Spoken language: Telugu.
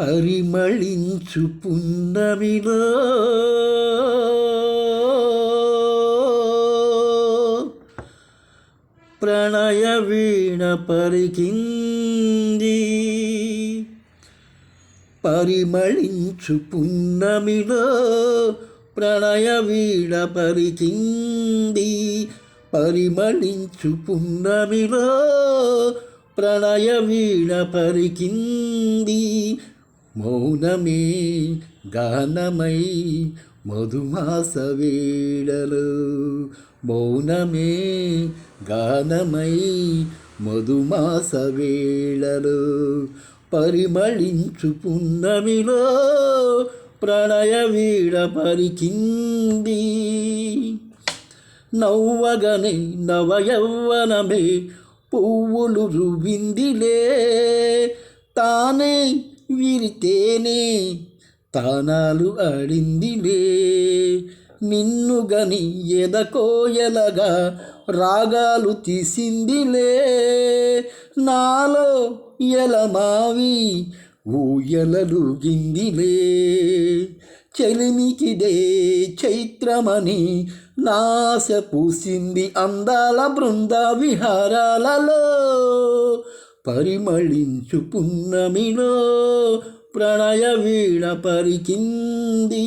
పరిమళించు పున్నమిలో ప్రణయ వీణ పరికింది పరిమళించు పున్నమిలో ప్రణయ వీణ పరికింది పరిమళించు పున్నమిలో ప్రణయ వీణ పరికింది మౌనమే గానమై మధుమాస వేళలు. మౌనమే గానమై మధుమాస వేళలు. పరిమళించు పున్నమిలో ప్రణయ వీడ పరికింది. నవ్వగనే నవయవ్వనమే పువ్వులు రువిందిలే. తానే విరితేనే తానాలు ఆడిందిలే. నిన్ను గని ఎదకోయలగా రాగాలు తీసిందిలే. నాలో ఎలమావి ఊయలలు గిందిలే చెలిమికిదే చైత్రమని నాశ పూసింది అందాల బృంద విహారాలలో. పరిమళించు పున్నమిలో ప్రణయ వీణ పరికింది